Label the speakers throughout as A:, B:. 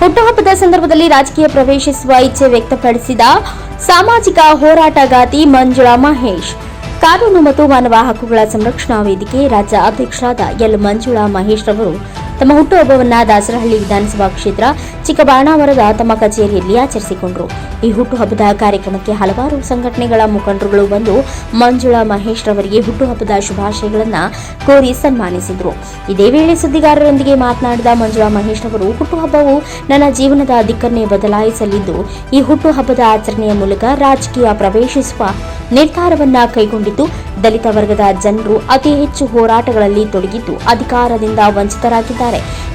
A: ಹುಟ್ಟುಹಬ್ಬದ ಸಂದರ್ಭದಲ್ಲಿ ರಾಜಕೀಯ ಪ್ರವೇಶಿಸುವ ಇಚ್ಛೆ ವ್ಯಕ್ತಪಡಿಸಿದ ಸಾಮಾಜಿಕ ಹೋರಾಟಗಾತಿ ಮಂಜುಳಾ ಮಹೇಶ್. ಕಾನೂನು ಮತ್ತು ಮಾನವ ಹಕ್ಕುಗಳ ಸಂರಕ್ಷಣಾ ವೇದಿಕೆ ರಾಜ್ಯ ಅಧ್ಯಕ್ಷರಾದ ಎಲ್ ಮಂಜುಳಾ ಮಹೇಶ್ ರವರು ತಮ್ಮ ಹುಟ್ಟುಹಬ್ಬವನ್ನ ದಾಸರಹಳ್ಳಿ ವಿಧಾನಸಭಾ ಕ್ಷೇತ್ರ ಚಿಕ್ಕಬಾಣಾವರದ ತಮ್ಮ ಕಚೇರಿಯಲ್ಲಿ ಆಚರಿಸಿಕೊಂಡರು. ಈ ಹುಟ್ಟುಹಬ್ಬದ ಕಾರ್ಯಕ್ರಮಕ್ಕೆ ಹಲವಾರು ಸಂಘಟನೆಗಳ ಮುಖಂಡರುಗಳು ಬಂದು ಮಂಜುಳಾ ಮಹೇಶ್ ರವರಿಗೆ ಹುಟ್ಟುಹಬ್ಬದ ಶುಭಾಶಯಗಳನ್ನು ಕೋರಿ ಸನ್ಮಾನಿಸಿದರು. ಇದೇ ವೇಳೆ ಸುದ್ದಿಗಾರರೊಂದಿಗೆ ಮಾತನಾಡಿದ ಮಂಜುಳಾ ಮಹೇಶ್ ರವರು, ಹುಟ್ಟುಹಬ್ಬವು ನನ್ನ ಜೀವನದ ದಿಕ್ಕನ್ನೇ ಬದಲಾಯಿಸಲಿದ್ದು, ಈ ಹುಟ್ಟುಹಬ್ಬದ ಆಚರಣೆಯ ಮೂಲಕ ರಾಜಕೀಯ ಪ್ರವೇಶಿಸುವ ನಿರ್ಧಾರವನ್ನ ಕೈಗೊಂಡಿದ್ದು, ದಲಿತ ವರ್ಗದ ಜನರು ಅತಿ ಹೆಚ್ಚು ಹೋರಾಟಗಳಲ್ಲಿ ತೊಡಗಿದ್ದು, ಅಧಿಕಾರದಿಂದ ವಂಚಿತರಾಗಿದ್ದಾರೆ.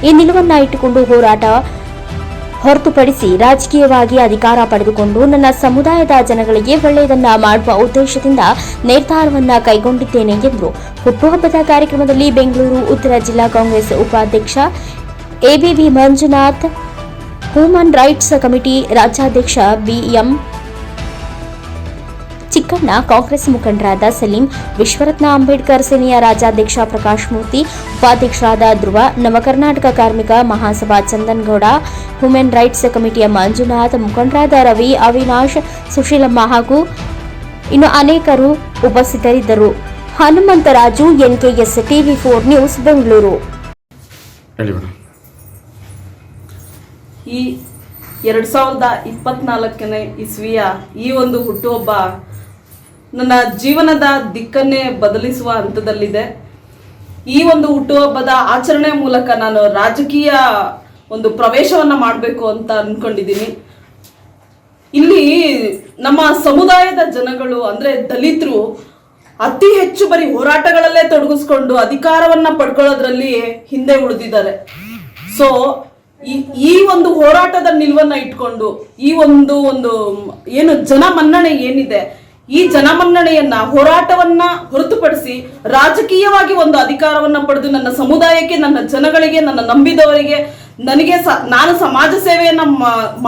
A: ಈ ನಿಲುವನ್ನ ಇಟ್ಟುಕೊಂಡು ಹೋರಾಟ ಹೊರತುಪಡಿಸಿ ರಾಜಕೀಯವಾಗಿ ಅಧಿಕಾರ ಪಡೆದುಕೊಂಡು ನನ್ನ ಸಮುದಾಯದ ಜನಗಳಿಗೆ ಒಳ್ಳೆಯದನ್ನ ಮಾಡುವ ಉದ್ದೇಶದಿಂದ ನಿರ್ಧಾರವನ್ನ ಕೈಗೊಂಡಿದ್ದೇನೆ ಎಂದರು. ಹುಟ್ಟುಹಬ್ಬದ ಕಾರ್ಯಕ್ರಮದಲ್ಲಿ ಬೆಂಗಳೂರು, ಉತ್ತರ ಜಿಲ್ಲಾ ಕಾಂಗ್ರೆಸ್ ಉಪಾಧ್ಯಕ್ಷ ABV Manjunath, human rights committee ರಾಜ್ಯಾಧ್ಯಕ್ಷ ಬಿಎಂ ಚಿಕ್ಕಣ್ಣ ಕಾಂಗ್ರೆಸ್ ಮುಖಂಡರಾದ ಸಲೀಂ ವಿಶ್ವರತ್ನ ಅಂಬೇಡ್ಕರ್ ಸೇನೆಯ ರಾಜ್ಯಾಧ್ಯಕ್ಷ ಪ್ರಕಾಶ್ ಮೂರ್ತಿ ಉಪಾಧ್ಯಕ್ಷರಾದ ಧ್ರುವ ನವಕರ್ನಾಟಕ ಕಾರ್ಮಿಕ ಮಹಾಸಭಾ ಚಂದನ್ಗೌಡ ಹ್ಯೂಮನ್ ರೈಟ್ಸ್ ಕಮಿಟಿಯ ಮಂಜುನಾಥ್ ಮುಖಂಡರಾದ ರವಿ ಅವಿನಾಶ್ ಸುಶೀಲಮ್ಮ ಹಾಗೂ ಇನ್ನು ಅನೇಕರು ಉಪಸ್ಥಿತರಿದ್ದರು. Hanumantharaju NKS TV four news Bengaluru.
B: ಈ ಎರಡು ಸಾವಿರದ ಇಪ್ಪತ್ನಾಲ್ಕನೇ ಇಸ್ವಿಯ ಈ ಒಂದು ಹುಟ್ಟುಹಬ್ಬ ನನ್ನ ಜೀವನದ ದಿಕ್ಕನ್ನೇ ಬದಲಿಸುವ ಹಂತದಲ್ಲಿದೆ. ಈ ಒಂದು ಹುಟ್ಟುಹಬ್ಬದ ಆಚರಣೆ ಮೂಲಕ ನಾನು ರಾಜಕೀಯ ಒಂದು ಪ್ರವೇಶವನ್ನ ಮಾಡಬೇಕು ಅಂತ ಅಂದ್ಕೊಂಡಿದ್ದೀನಿ ಇಲ್ಲಿ ನಮ್ಮ ಸಮುದಾಯದ ಜನಗಳು, ಅಂದ್ರೆ ದಲಿತರು, ಅತಿ ಹೆಚ್ಚು ಬರೀ ಹೋರಾಟಗಳಲ್ಲೇ ತೊಡಗಿಸ್ಕೊಂಡು ಅಧಿಕಾರವನ್ನ ಪಡ್ಕೊಳ್ಳೋದ್ರಲ್ಲಿ ಹಿಂದೆ ಉಳಿದಿದ್ದಾರೆ. ಸೊ ಈ ಒಂದು ಹೋರಾಟದ ನಿಲುವನ್ನು ಇಟ್ಕೊಂಡು, ಈ ಒಂದು ಒಂದು, ಏನು ಜನ ಮನ್ನಣೆ ಏನಿದೆ ಈ ಜನಮನ್ನಣೆಯನ್ನ ಹೋರಾಟವನ್ನ ಹೊರತುಪಡಿಸಿ ರಾಜಕೀಯವಾಗಿ ಒಂದು ಅಧಿಕಾರವನ್ನ ಪಡೆದು ನನ್ನ ಸಮುದಾಯಕ್ಕೆ, ನನ್ನ ಜನಗಳಿಗೆ, ನನ್ನ ನಂಬಿದವರಿಗೆ ನನಗೆ ನಾನು ಸಮಾಜ ಸೇವೆಯನ್ನ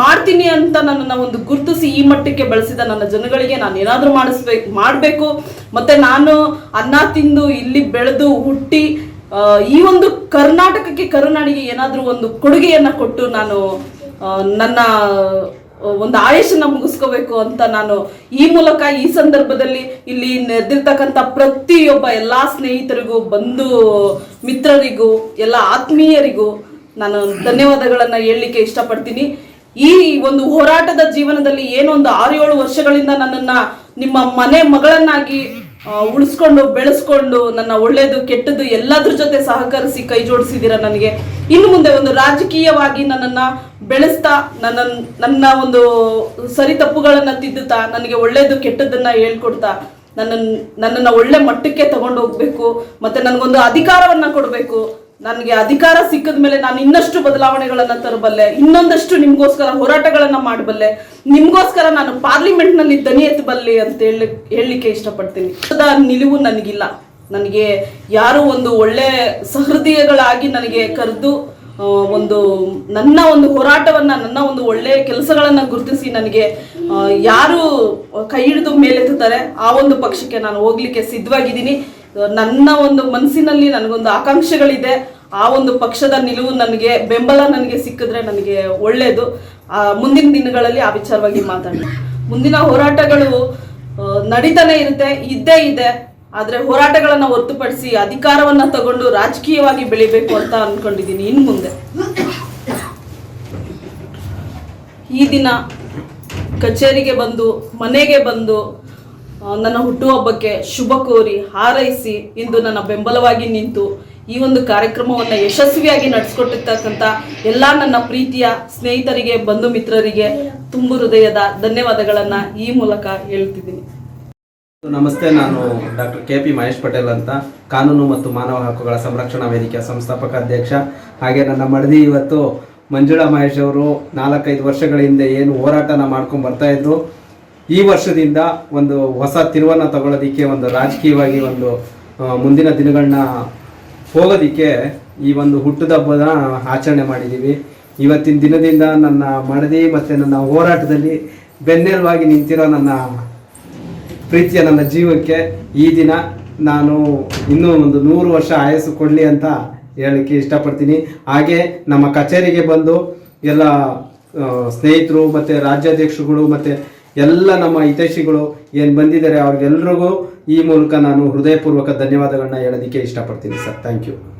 B: ಮಾಡ್ತೀನಿ ಅಂತ ನನ್ನನ್ನು ಒಂದು ಗುರುತಿಸಿ ಈ ಮಟ್ಟಕ್ಕೆ ಬಳಸಿದ ನನ್ನ ಜನಗಳಿಗೆ ನಾನು ಏನಾದರೂ ಮಾಡಿಸ್ಬೇಕು ಮಾಡಬೇಕು. ಮತ್ತೆ ನಾನು ಅನ್ನ ತಿಂದು ಇಲ್ಲಿ ಬೆಳೆದು ಹುಟ್ಟಿ ಈ ಒಂದು ಕರ್ನಾಟಕಕ್ಕೆ ಕರುನಾಡಿಗೆ ಏನಾದರೂ ಒಂದು ಕೊಡುಗೆಯನ್ನ ಕೊಟ್ಟು ನಾನು ನನ್ನ ಒಂದು ಆಯುಷನ್ನ ಮುಗಿಸ್ಕೋಬೇಕು ಅಂತ ನಾನು ಈ ಮೂಲಕ ಈ ಸಂದರ್ಭದಲ್ಲಿ ಇಲ್ಲಿ ನೆರೆದಿರ್ತಕ್ಕಂಥ ಪ್ರತಿಯೊಬ್ಬ ಎಲ್ಲ ಸ್ನೇಹಿತರಿಗೂ, ಬಂಧು ಮಿತ್ರರಿಗೂ, ಎಲ್ಲ ಆತ್ಮೀಯರಿಗೂ ನಾನು ಧನ್ಯವಾದಗಳನ್ನು ಹೇಳಲಿಕ್ಕೆ ಇಷ್ಟಪಡ್ತೀನಿ. ಈ ಒಂದು ಹೋರಾಟದ ಜೀವನದಲ್ಲಿ ಏನೋ ಒಂದು ಆರು ಏಳು ವರ್ಷಗಳಿಂದ ನನ್ನನ್ನು ನಿಮ್ಮ ಮನೆ ಮಗಳನ್ನಾಗಿ ಉಳಿಸ್ಕೊಂಡು, ಬೆಳೆಸ್ಕೊಂಡು, ನನ್ನ ಒಳ್ಳೇದು, ಕೆಟ್ಟದ್ದು ಎಲ್ಲದ್ರ ಜೊತೆ ಸಹಕರಿಸಿ ಕೈ ಜೋಡಿಸಿದೀರ ನನಗೆ? ಇನ್ನು ಮುಂದೆ ಒಂದು ರಾಜಕೀಯವಾಗಿ ನನ್ನನ್ನ ಬೆಳೆಸ್ತಾ, ನನ್ನ ನನ್ನ ಒಂದು ಸರಿ ತಪ್ಪುಗಳನ್ನ ತಿದ್ದುತ್ತಾ, ನನಗೆ ಒಳ್ಳೇದು, ಕೆಟ್ಟದ್ದನ್ನ ಹೇಳ್ಕೊಡ್ತಾ, ನನ್ನ, ನನ್ನನ್ನ ಒಳ್ಳೆ ಮಟ್ಟಕ್ಕೆ ತಗೊಂಡು ಹೋಗ್ಬೇಕು ಮತ್ತೆ ನನಗೊಂದು ಅಧಿಕಾರವನ್ನ ಕೊಡಬೇಕು ನನಗೆ ಅಧಿಕಾರ ಸಿಕ್ಕದ ಮೇಲೆ ನಾನು ಇನ್ನಷ್ಟು ಬದಲಾವಣೆಗಳನ್ನು ತರಬಲ್ಲೆ, ಇನ್ನೊಂದಷ್ಟು ನಿಮಗೋಸ್ಕರ ಹೋರಾಟಗಳನ್ನು ಮಾಡಬಲ್ಲೆ, ನಿಮಗೋಸ್ಕರ ನಾನು ಪಾರ್ಲಿಮೆಂಟ್ನಲ್ಲಿ ದನಿ ಎತ್ತಬಲ್ಲೆ ಅಂತ ಹೇಳಿ, ಹೇಳಲಿಕ್ಕೆ ಇಷ್ಟಪಡ್ತೀನಿ. ನಿಲುವು ನನಗಿಲ್ಲ. ನನಗೆ ಯಾರು ಒಂದು ಒಳ್ಳೆ ಸಹೃದಯಗಳಾಗಿ ನನಗೆ ಕರೆದು ಒಂದು ನನ್ನ ಒಂದು ಹೋರಾಟವನ್ನ, ನನ್ನ ಒಂದು ಒಳ್ಳೆ ಕೆಲಸಗಳನ್ನ ಗುರುತಿಸಿ ನನಗೆ ಯಾರು ಕೈ ಹಿಡಿದು ಮೇಲೆತ್ತುತ್ತಾರೆ, ಆ ಒಂದು ಪಕ್ಷಕ್ಕೆ ನಾನು ಹೋಗ್ಲಿಕ್ಕೆ ಸಿದ್ಧವಾಗಿದ್ದೀನಿ. ನನ್ನ ಒಂದು ಮನಸ್ಸಿನಲ್ಲಿ ನನಗೊಂದು ಆಕಾಂಕ್ಷೆಗಳಿದೆ. ಆ ಒಂದು ಪಕ್ಷದ ನಿಲುವು ನನಗೆ ಬೆಂಬಲ ನನಗೆ ಸಿಕ್ಕಿದ್ರೆ ನನಗೆ ಒಳ್ಳೆಯದು ಆ, ಮುಂದಿನ ದಿನಗಳಲ್ಲಿ ಆ ವಿಚಾರವಾಗಿ ಮಾತಾಡೋಣ. ಮುಂದಿನ ಹೋರಾಟಗಳು ನಡೀತಾನೆ ಇರುತ್ತೆ ಇದ್ದೇ ಇದೆ. ಆದರೆ ಹೋರಾಟಗಳನ್ನು ಹೊರತುಪಡಿಸಿ ಅಧಿಕಾರವನ್ನ ತಗೊಂಡು ರಾಜಕೀಯವಾಗಿ ಬೆಳಿಬೇಕು ಅಂತ ಅನ್ಕೊಂಡಿದ್ದೀನಿ. ಇನ್ನು ಮುಂದೆ. ಈ ದಿನ ಕಚೇರಿಗೆ ಬಂದು ಮನೆಗೆ ಬಂದು ನನ್ನ ಹುಟ್ಟುಹಬ್ಬಕ್ಕೆ ಶುಭ ಕೋರಿ ಹಾರೈಸಿ ಇಂದು ನನ್ನ ಬೆಂಬಲವಾಗಿ ನಿಂತು ಈ ಒಂದು ಕಾರ್ಯಕ್ರಮವನ್ನು ಯಶಸ್ವಿಯಾಗಿ ನಡೆಸ್ಕೊಟ್ಟಿರ್ತಕ್ಕಂಥ ಎಲ್ಲ ನನ್ನ ಪ್ರೀತಿಯ ಸ್ನೇಹಿತರಿಗೆ, ಬಂಧು ಮಿತ್ರರಿಗೆ ತುಂಬು ಹೃದಯದ ಧನ್ಯವಾದಗಳನ್ನು ಈ ಮೂಲಕ ಹೇಳ್ತಿದ್ದೀನಿ.
C: ನಮಸ್ತೆ, ನಾನು doctor K P Mahesh Patel ಅಂತ, ಕಾನೂನು ಮತ್ತು ಮಾನವ ಹಕ್ಕುಗಳ ಸಂರಕ್ಷಣಾ ವೇದಿಕೆಯ ಸಂಸ್ಥಾಪಕ ಅಧ್ಯಕ್ಷ. ಹಾಗೆ ನನ್ನ ಮಡದಿ ಇವತ್ತು ಮಂಜುಳಾ ಮಹೇಶ್ ಅವರು ನಾಲ್ಕೈದು ವರ್ಷಗಳ ಹಿಂದೆ ಏನು ಹೋರಾಟನ ಮಾಡ್ಕೊಂಡು ಬರ್ತಾ ಇದ್ರು. ಈ ವರ್ಷದಿಂದ ಒಂದು ಹೊಸ ತಿರುವನ್ನ ತಗೊಳ್ಳೋದಿಕ್ಕೆ, ಒಂದು ರಾಜಕೀಯವಾಗಿ ಒಂದು ಮುಂದಿನ ದಿನಗಳನ್ನ ಹೋಗೋದಿಕ್ಕೆ ಈ ಒಂದು ಹುಟ್ಟುಹಬ್ಬದ ಆಚರಣೆ ಮಾಡಿದ್ದೀವಿ. ಇವತ್ತಿನ ದಿನದಿಂದ ನನ್ನ ಮಡದಿ ಮತ್ತು ನನ್ನ ಹೋರಾಟದಲ್ಲಿ ಬೆನ್ನೆಲುವಾಗಿ ನಿಂತಿರೋ ನನ್ನ ಪ್ರೀತಿಯ ನನ್ನ ಜೀವಕ್ಕೆ ಈ ದಿನ ನಾನು ಇನ್ನೂ ಒಂದು ನೂರು ವರ್ಷ ಆಯಸ್ಸು ಕೊಡಲಿ ಅಂತ ಹೇಳಕ್ಕೆ ಇಷ್ಟಪಡ್ತೀನಿ. ಹಾಗೆ ನಮ್ಮ ಕಚೇರಿಗೆ ಬಂದು ಎಲ್ಲ ಸ್ನೇಹಿತರು ಮತ್ತು ರಾಜ್ಯಾಧ್ಯಕ್ಷರುಗಳು ಮತ್ತು ಎಲ್ಲ ನಮ್ಮ ಹಿತೈಷಿಗಳು ಏನು ಬಂದಿದ್ದಾರೆ ಅವ್ರಿಗೆಲ್ರಿಗೂ ಈ ಮೂಲಕ ನಾನು ಹೃದಯಪೂರ್ವಕ ಧನ್ಯವಾದಗಳನ್ನ ಹೇಳೋದಕ್ಕೆ ಇಷ್ಟಪಡ್ತೀನಿ ಸರ್. Thank you